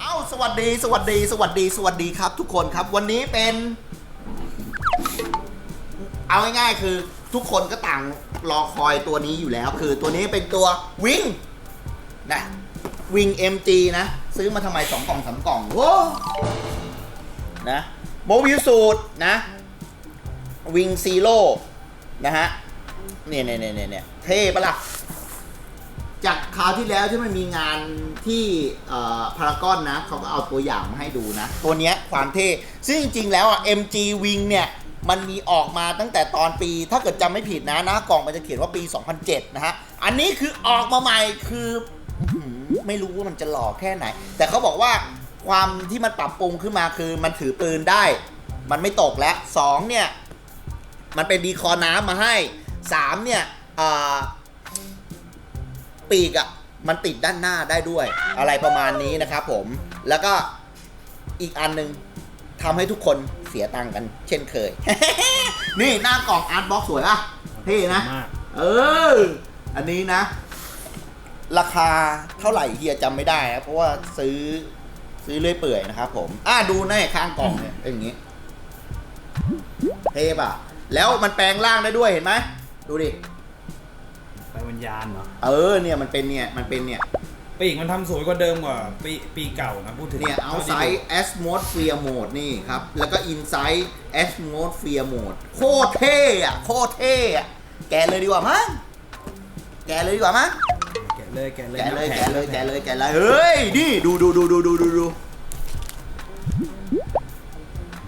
เอ้าสวัสดีสวัสดีสวัสดีสวัสดีครับ ทุกคนครับวันนี้เป็น เอาง่ายๆคือทุกคนก็ต่างรอคอยตัวนี้อยู่แล้ว คือตัวนี้เป็นตัววิงนะวิง MG นะ ซื้อมาทำไมสองกล่องสามกล่องโว้นะโมบิลสูตรนะวิงซีโร่นะฮะเนี่ยเนี่ยเนี่ยเนี่ยเนี่ยเท่ปะล่ะ จากคราวที่แล้วที่มันมีงานที่พารากอนนะเขาก็เอาตัวอย่างมาให้ดูนะ ตัวเนี้ยความเท่ซึ่งจริงๆแล้วอะ MG Wing เนี่ยมันมีออกมาตั้งแต่ตอนปี ถ้าเกิดจำไม่ผิดนะหนะกล่องมันจะเขียนว่าปี 2007 นะฮะ อันนี้คือออกมาใหม่คือไม่รู้ว่ามันจะหล่อแค่ไหน แต่เขาบอกว่าความที่มันปรับปรุงขึ้นมาคือมันถือปืนได้ มันไม่ตกแล้วสองเนี่ย มันเป็นดีคอน้ำมาให้สามเนี่ยอ่า ปีกอะ่ะมันติดด้านหน้าได้ด้วย อะไรประมาณนี้นะครับผมแล้วก็อีกอันหนึ่งทำให้ทุกคนเสียตังค์กัน เช่นเคย นี่หน้ากล่องอาร์ตบ็อกสวยป่ะเท่นะ มากเออ อันนี้นะ ราคาเท่าไหร่เฮียจำไม่ได้นะเพราะว่าซื้อซื้อเรื่อยเปื่อยนะครับผม อ่าดูในข้างกล่องเนี่ยเป็นอย่างนี้ เท่ป่ะ แล้วมันแปลงร่างได้ด้วยเห็นไหม ดูดิไปวิ ญญาณเหรอเออเนี่ยมันเป็นเนี่ยมันเป็นเนี่ยปีกมันทำสวยกว่าเดิมกว่าปีปีเก่านะพูดถึงเนี่ย outside atmosphere mode นี่ครับ แล้วก็ inside atmosphere mode โคตรเท่อะโคตรเท่อะแกะเลยดีกว่ามั้งแกะเลยดีกว่ามั้งแกะเลยแกะเลยแกะเลยน้ำแกะข็งเลยแกะเลยแกะเลยเฮ้ยนี่ดูดูดูดูดูดูดู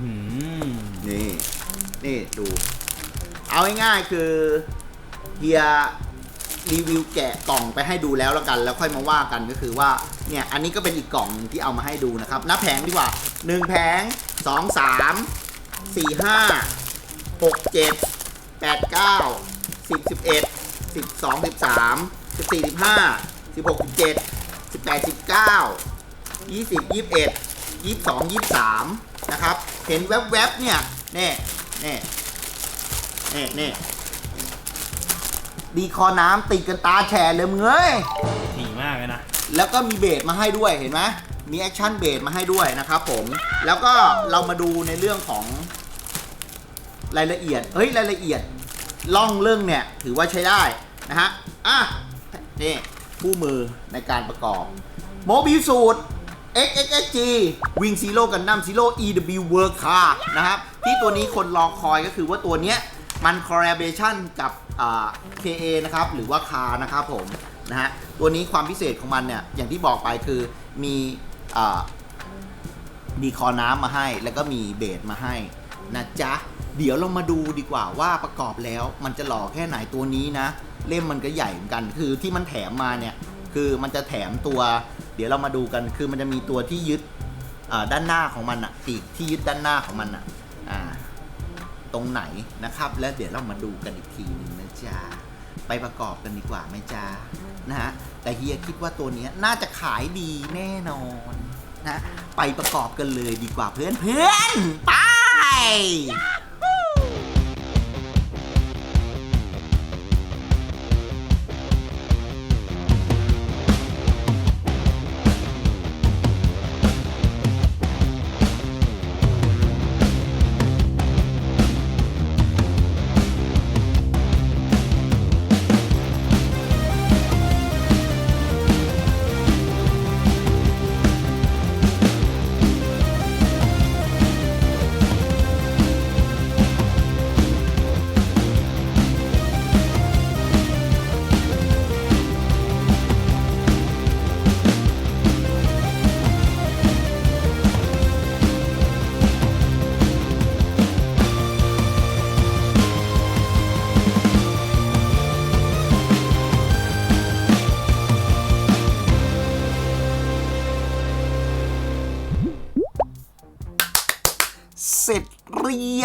หืมนี่นี่ดู เอาง่ายๆคือเฮีย รีวิวแกะกล่องไปให้ดูแล้วแล้วกัน แล้วค่อยมาว่ากันก็คือว่าเนี่ยอันนี้ก็เป็นอีกกล่องที่เอามาให้ดูนะครับนับแผงดีกว่า 1 แผง 2 3 4 5 6 7 8 9 10 11 12 13 14 15 16 17 18 19 20 21 22 23นะครับเห็นแวบๆเนี่ยเน่เน่เน่เน่ ดีคอน้ำติดกันตาแฉะเลยมึงเอ้ย ถี่มากเลยนะ แล้วก็มีเบสมาให้ด้วยเห็นไหมมีแอคชั่นเบสมาให้ด้วยนะครับผม แล้วก็เรามาดูในเรื่องของรายละเอียด เฮ้ยรายละเอียดล่องเรื่องเนี่ยถือว่าใช้ได้นะฮะ อะ นี่คู่มือในการประกอบโมบิลสูตร XXG Wing Zero กันดั้ม Zero EW Work Car นะครับ ที่ตัวนี้คนรอคอยก็คือว่าตัวเนี้ย มัน collaboration กับ KA นะครับหรือว่าคานะครับผมนะฮะตัวนี้ความพิเศษของมันเนี่ยอย่างที่บอกไปคือมีมีคอน้ำมาให้ แล้วก็มีเบสมาให้นะจ๊ะเดี๋ยวเรามาดูดีกว่าว่าประกอบแล้วมันจะหล่อแค่ไหนตัวนี้นะ เล่มมันก็ใหญ่เหมือนกัน คือที่มันแถมมาเนี่ยคือมันจะแถมตัว เดี๋ยวเรามาดูกันคือมันจะมีตัวที่ยึดด้านหน้าของมันอะปีกที่ยึดด้านหน้าของมันอะอ่า ตรงไหนนะครับ แล้วเดี๋ยวเรามาดูกันอีกทีหนึ่งนะจ๊ะไปประกอบกันดีกว่าไหมจ๊ะนะฮะแต่เฮียคิดว่าตัวเนี้ยน่าจะขายดีแน่นอนนะไปประกอบกันเลยดีกว่าเพื่อนเพื่อนๆไป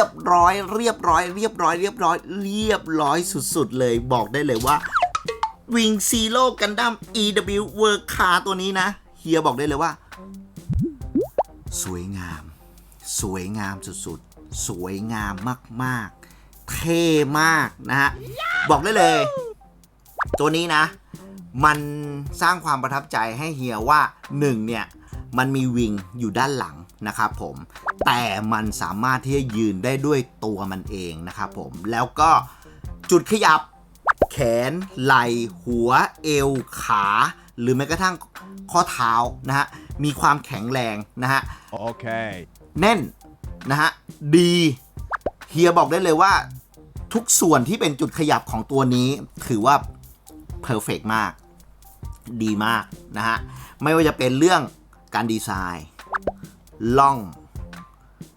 ยบร้อย เรียบร้อย เรียบร้อย เรียบร้อย เรียบร้อยสุดๆ เลยบอกได้เลยว่า Wing Zero Gundam EW Work Car ตัวนี้นะ เฮียบอกได้เลยว่า สวยงาม สวยงามสุดๆ สวยงามมากๆ เท่มากนะฮะ บอกได้เลย ตัวนี้นะ มันสร้างความประทับใจให้เฮียว่าหนึ่งเนี่ย มันมีวิงอยู่ด้านหลัง นะครับผมแต่มันสามารถที่จะยืนได้ด้วยตัวมันเองนะครับผมแล้วก็จุดขยับแขน ไหล่หัว เอว ขา หรือแม้กระทั่งข้อเท้านะฮะมีความแข็งแรงนะฮะ Okay. แน่นนะฮะดีเฮียบอกได้เลยว่าทุกส่วนที่เป็นจุดขยับของตัวนี้ถือว่าเพอร์เฟกมาก ดีมากนะฮะ ไม่ว่าจะเป็นเรื่องการดีไซน์ ล่อง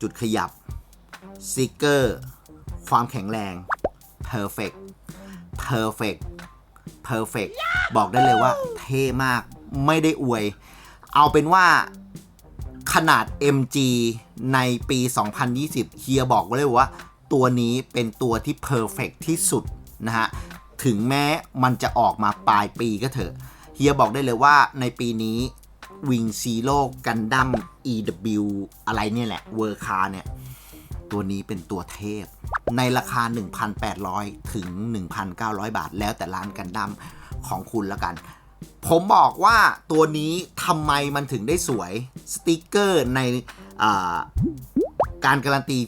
จุดขยับสติกเกอร์ความแข็งแรง perfect perfect perfect บอกได้เลยว่าเท่มากไม่ได้อวย เอาเป็นว่าขนาด MG ในปี 2020 เฮียบอกไว้เลยว่า ตัวนี้เป็นตัวที่ perfect ที่สุดนะฮะ ถึงแม้มันจะออกมาปลายปีก็เถอะ เฮียบอกได้เลยว่าในปีนี้ Wing Zero Gundam EW อะไรเนี่ยแหละเวอร์คาเนี่ย ตัวนี้เป็นตัวเทพ ในราคา 1,800 ถึง 1,900 บาท แล้วแต่ร้านกันดั้มของคุณละกัน ผมบอกว่าตัวนี้ทำไมมันถึงได้สวย สติกเกอร์ในการการันตี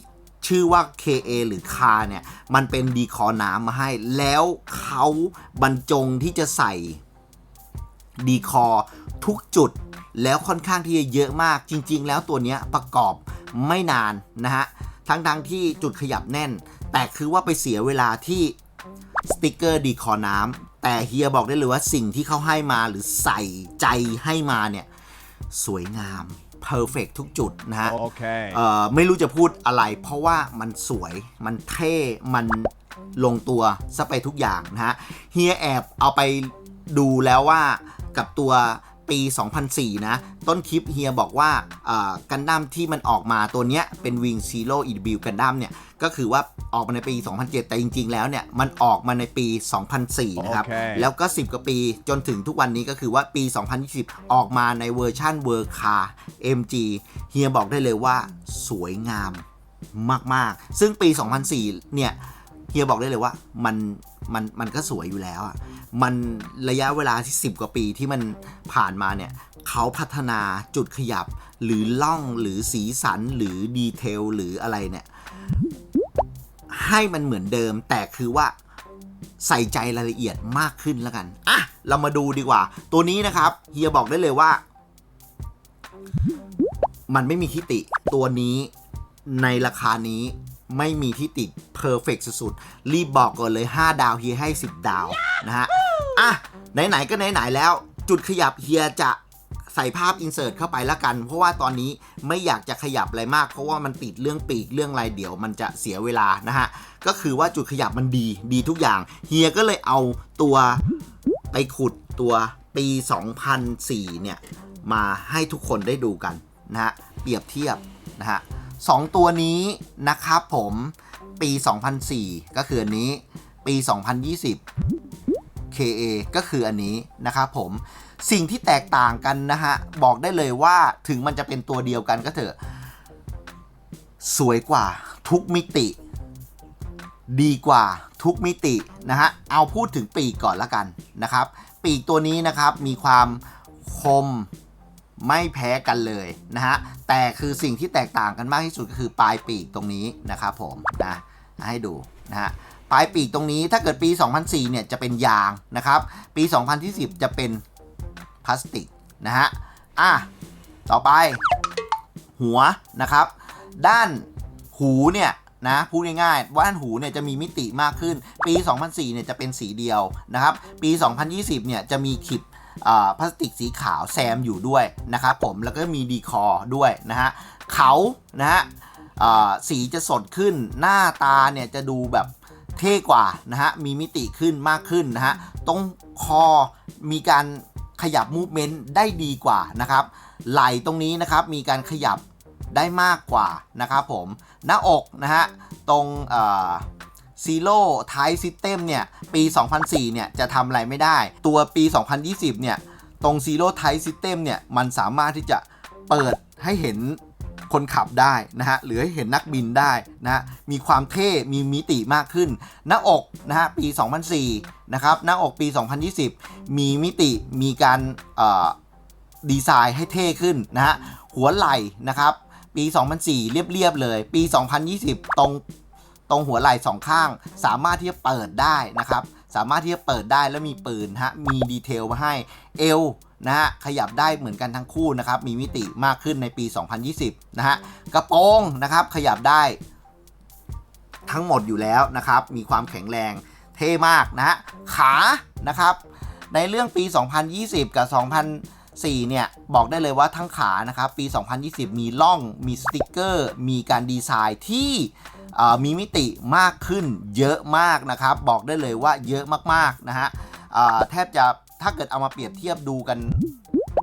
ชื่อว่า KA หรือคาเนี่ย มันเป็นดีคอน้ำมาให้ แล้วเขาบรรจงที่จะใส่ดีคอทุกจุด แล้วค่อนข้างที่จะเยอะมากจริง ๆ แล้วตัวเนี้ยประกอบไม่นานนะฮะทั้งๆที่จุดขยับแน่น แต่คือว่าไปเสียเวลาที่สติกเกอร์ดีคอน้ำแต่เฮียบอกได้เลยว่าสิ่งที่เขาให้มาหรือใส่ใจให้มาเนี่ยสวยงามเพอร์เฟกทุกจุดนะฮะ Okay. เอ่อไม่รู้จะพูดอะไร เพราะว่ามันสวยมันเท่ มันลงตัวซะไปทุกอย่างนะฮะ เฮียแอบเอาไปดูแล้วว่ากับตัว ปี 2004 นะ ต้นคลิปเฮียบอกว่ากันดั้มที่มันออกมาตัวเนี้ยเป็น Wing Zero e w กันดั้มเนี่ย ก็คือว่าออกมาในปี 2007 แต่จริง ๆ แล้วเนี่ย มันออกมาในปี 2004 นะครับโอเคแล้วก็ 10 กว่าปีจนถึงทุกวันนี้ก็คือว่าปี 2020 ออกมาในเวอร์ชั่นเวอร์คา MG เฮียบอกได้เลยว่าสวยงามมาก ๆ ซึ่งปี 2004 เนี่ยเฮียบอกได้เลยว่ามันมันมันก็สวยอยู่แล้วอะ มันระยะเวลาที่ 10 กว่าปีที่มันผ่านมาเนี่ยเขาพัฒนาจุดขยับหรือล่องหรือสีสันหรือดีเทลหรืออะไรเนี่ย ให้มันเหมือนเดิมแต่คือว่าใส่ใจรายละเอียดมากขึ้นแล้วกัน อะ เรามาดูดีกว่า ตัวนี้นะครับเฮียบอกได้เลยว่า มันไม่มีทิติ ตัวนี้ในราคานี้ไม่มีที่ติเพอร์เฟกสุดๆ รีบบอกก่อนเลย 5 ดาวเฮียให้ 10 ดาวนะฮะ อะไหนๆก็ไหนๆแล้ว จุดขยับเฮียจะใส่ภาพอินเสิร์ตเข้าไปละกัน เพราะว่าตอนนี้ไม่อยากจะขยับอะไรมาก เพราะว่ามันติดเรื่องปีกเรื่องอะไรเดี๋ยวมันจะเสียเวลานะฮะ ก็คือว่าจุดขยับมันดีดีทุกอย่าง เฮียก็เลยเอาตัวไปขุดตัวปี 2004 เนี่ย มาให้ทุกคนได้ดูกันนะฮะ เปรียบเทียบนะฮะสองตัวนี้นะครับผมปี 2004 ก็คืออันนี้ปี 2020 KA ก็คืออันนี้นะครับผมสิ่งที่แตกต่างกันนะฮะ บอกได้เลยว่าถึงมันจะเป็นตัวเดียวกันก็เถอะ สวยกว่าทุกมิติ ดีกว่าทุกมิตินะฮะ เอาพูดถึงปีกก่อนละกันนะครับ ปีกตัวนี้นะครับมีความคมไม่แพ้กันเลยนะฮะ แต่คือสิ่งที่แตกต่างกันมากที่สุดก็คือปลายปีกตรงนี้นะครับผมนะให้ดูนะฮะ ปลายปีกตรงนี้ถ้าเกิดปี 2004 เนี่ยจะเป็นยางนะครับ ปี 2010 จะเป็นพลาสติกนะฮะ อะ ต่อไป หัวนะครับ ด้านหูเนี่ยนะพูดง่ายๆว่าด้านหูเนี่ยจะมีมิติมากขึ้น ปี 2004 เนี่ยจะเป็นสีเดียวนะครับ ปี 2020 เนี่ยจะมีขีดพลาสติกสีขาวแซมอยู่ด้วยนะครับผมแล้วก็มีดีคอด้วยนะฮะเขานะฮะสีจะสดขึ้นหน้าตาเนี่ยจะดูแบบ ท่กว่านะฮะ มีมิติขึ้นมากขึ้นนะฮะ ตรงคอมีการขยับมูฟเมนต์ได้ดีกว่านะครับ ไหล่ตรงนี้นะครับมีการขยับได้มากกว่านะครับผม หน้าอกนะฮะ ตรงซีโร่ไทซิสเต็มเนี่ย ปี 2004 เนี่ย จะทำอะไรไม่ได้ ตัวปี 2020 เนี่ย ตรงซีโร่ไทซิสเต็มเนี่ย มันสามารถที่จะเปิดให้เห็น คนขับได้นะฮะหรือให้เห็นนักบินได้นะะมีความเท่ มีมิติมากขึ้น หน้าอกนะฮะปี 2004 นะครับ หน้าอกปี 2020 มีมิติ มีการออดีไซน์ให้เท่ขึ้นนะฮะ หัวไหล่นะครับ ปี 2004 เรียบๆเลย ปี 2020 ตรง ตรงหัวไหล่สองข้าง สามารถที่จะเปิดได้นะครับ สามารถที่จะเปิดได้แล้วมีปืนฮะมีดีเทลมาให้เอวนะฮะขยับได้เหมือนกันทั้งคู่นะครับมีมิติมากขึ้นในปี 2020 นะฮะกระโปรงนะครับขยับได้ทั้งหมดอยู่แล้วนะครับ มีความแข็งแรงเท่มากนะฮะขานะครับ ในเรื่องปี 2020 กับ 2000 4 เนี่ย บอกได้เลยว่าทั้งขานะครับปี 2020 มีล่องมีสติกเกอร์ มีการดีไซน์ที่มีมิติมากขึ้นเยอะมากนะครับ บอกได้เลยว่าเยอะมากๆนะฮะแทบจะถ้าเกิดเอามาเปรียบเทียบดูกัน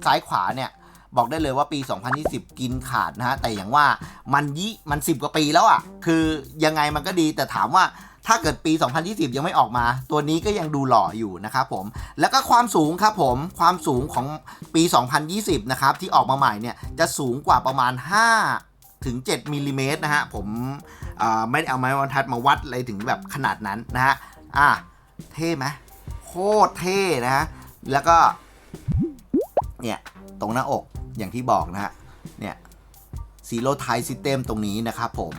ซ้ายขวาเนี่ยบอกได้เลยว่าปี 2020 กินขาดนะฮะ แต่อย่างว่ามันยิมัน 10 กว่าปีแล้วอะ่ะ คือยังไงมันก็ดีแต่ถามว่า ถ้าเกิดปี 2020 ยังไม่ออกมา ตัวนี้ก็ยังดูหล่ออยู่นะครับผม แล้วก็ความสูงครับผม ความสูงของปี 2020 นะครับ ที่ออกมาใหม่เนี่ย จะสูงกว่าประมาณ 5 ถึง 7มิลลิเมตรนะฮะ ผมไม่ได้เอาไม้บรรทัดมาวัดอะไรถึงแบบขนาดนั้นนะฮะ อะ เท่ไหมโคตรเท่นะฮะ แล้วก็ เนี่ย ตรงหน้าอกอย่างที่บอกนะฮะ เนี่ยซีโร่ไทซิสเต็มตรงนี้นะครับผม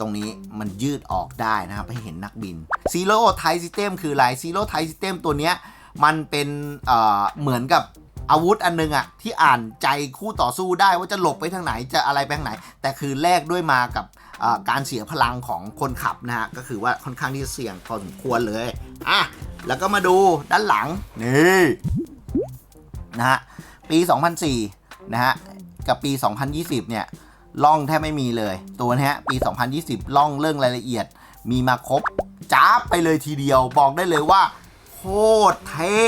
ตรงนี้มันยืดออกได้นะครับ ให้เห็นนักบินซีโร่ไทซิสเต็มคืออะไรซีโร่ไทซิสเต็มตัวเนี้ยมันเป็นเอ่อเหมือนกับอาวุธอันนึงอะที่อ่านใจคู่ต่อสู้ได้ว่าจะหลบไปทางไหนจะอะไรไปทางไหน แต่คือแลกด้วยมากับการเสียพลังของคนขับนะฮะก็คือว่าค่อนข้างที่จะเสี่ยงพอสมควรเลยอะแล้วก็มาดูด้านหลังนี่นะฮะปี 2004นะฮะกับปี 2020 เนี่ย ล่องแทบไม่มีเลย ตัวนี้ปี 2020 ล่องเรื่องรายละเอียด มีมาครบจ้าไปเลยทีเดียวบอกได้เลยว่าโคตรเท่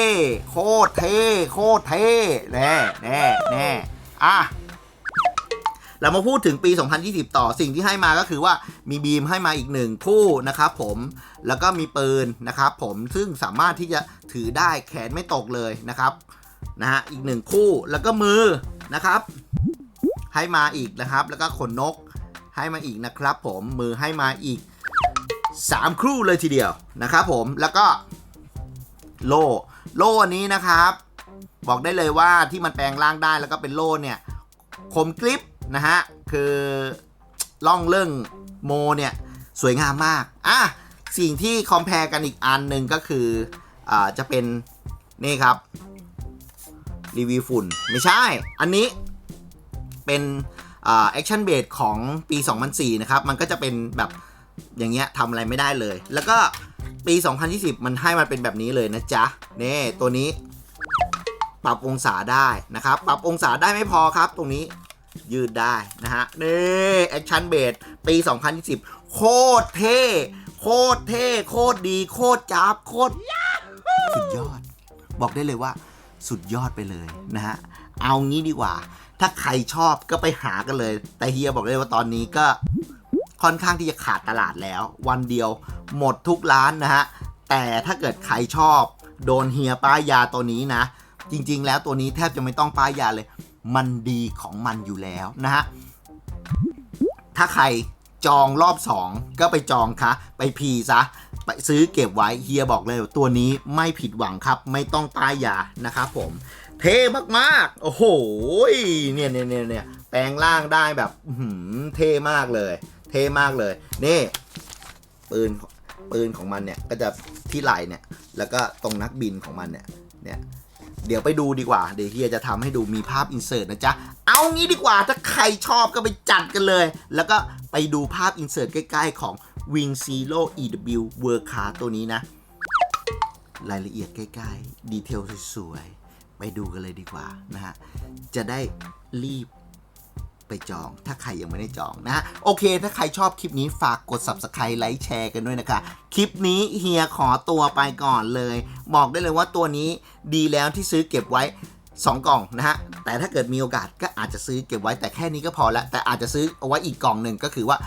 โคตรเท่โคตรเท่แน่แน่แน่อะเรามาพูดถึงปี 2020 ต่อสิ่งที่ให้มาก็คือว่ามีบีมให้มาอีกหนึ่งคู่นะครับผมแล้วก็มีปืนนะครับผมซึ่งสามารถที่จะถือได้แขนไม่ตกเลยนะครับนะฮะอีกหนึ่งคู่แล้วก็มือนะครับ ให้มาอีกนะครับ แล้วก็ขนนกให้มาอีกนะครับ ผมมือให้มาอีก 3 ครู่เลยทีเดียวนะครับผมแล้วก็โล่โล่อันนี้นะครับ บอกได้เลยว่าที่มันแปลงร่างได้แล้วก็เป็นโล่เนี่ยคมกริปนะฮะคือล่องเรื่องโมเนี่ยสวยงามมากอะสิ่งที่คอมเพลกันอีกอันหนึ่งก็คืออ่าจะเป็นนี่ครับรีวิวฝุ่นไม่ใช่ อันนี้ เป็นแอคชั่นเบสของปี 2004 นะครับ มันก็จะเป็นแบบอย่างเงี้ยทำอะไรไม่ได้เลย แล้วก็ปี 2020 มันให้มันเป็นแบบนี้เลยนะจ๊ะนี่ตัวนี้ ปรับองศาได้นะครับ ปรับองศาได้ไม่พอครับ ตรงนี้ยืดได้นะฮะนี่แอคชั่นเบสปี 2020 โคตรเท่โคตรเท่โคตรดี โคตรจ้าบโคตรสุดยอด บอกได้เลยว่า สุดยอดไปเลยนะฮะ เอางี้ดีกว่า ถ้าใครชอบก็ไปหากันเลย แต่เฮียบอกเลยว่าตอนนี้ก็ค่อนข้างที่จะขาดตลาดแล้ว วันเดียวหมดทุกร้านนะฮะ แต่ถ้าเกิดใครชอบ โดนเฮียป้ายยาตัวนี้นะ จริงๆ แล้วตัวนี้แทบจะไม่ต้องป้ายยาเลย มันดีของมันอยู่แล้วนะฮะ ถ้าใครจองรอบ 2 ก็ไปจองคะ ไปพีซะ ไปซื้อเก็บไว้เฮียบอกเลย ตัวนี้ไม่ผิดหวังครับ ไม่ต้องป้ายยานะครับผม เท่มากๆ โอ้โห เนี่ยเนี่ยเนี่ยเนี่ยแปลงร่างได้แบบหือเท่มากเลย เท่มากเลย นี่ ปืน ปืนของมันเนี่ย ก็จะที่ไหล่เนี่ย แล้วก็ตรงนักบินของมันเนี่ย เนี่ย เดี๋ยวไปดูดีกว่า เดี๋ยวเฮียจะทำให้ดูมีภาพอินเสิร์ตนะจ๊ะ เอางี้ดีกว่า ถ้าใครชอบก็ไปจัดกันเลย แล้วก็ไปดูภาพอินเสิร์ตใกล้ๆของ Wing Zero EW World Car ตัวนี้นะ รายละเอียดใกล้ๆ ดีเทลสวยๆ ไปดูกันเลยดีกว่านะฮะ จะได้รีบไปจอง ถ้าใครยังไม่ได้จองนะฮะ โอเค ถ้าใครชอบคลิปนี้ฝากกด subscribe ไลค์แชร์กันด้วยนะคะ คลิปนี้เฮียขอตัวไปก่อนเลย บอกได้เลยว่าตัวนี้ดีแล้วที่ซื้อเก็บไว้ 2 กล่องนะฮะ แต่ถ้าเกิดมีโอกาสก็อาจจะซื้อเก็บไว้แต่แค่นี้ก็พอแล้วแต่อาจจะซื้อเอาไว้อีกกล่องหนึ่งก็คือว่า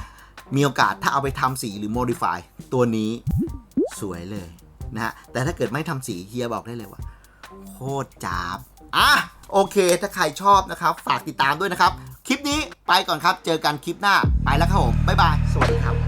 มีโอกาสถ้าเอาไปทำสีหรือ modify ตัวนี้สวยเลยนะฮะ แต่ถ้าเกิดไม่ทำสีเฮียบอกได้เลยว่า คตรจ้าบอะโอเค ถ้าใครชอบนะครับ ฝากติดตามด้วยนะครับ คลิปนี้ไปก่อนครับ เจอกันคลิปหน้าไปแล้วครับผมบ๊ายบาย สวัสดีครับ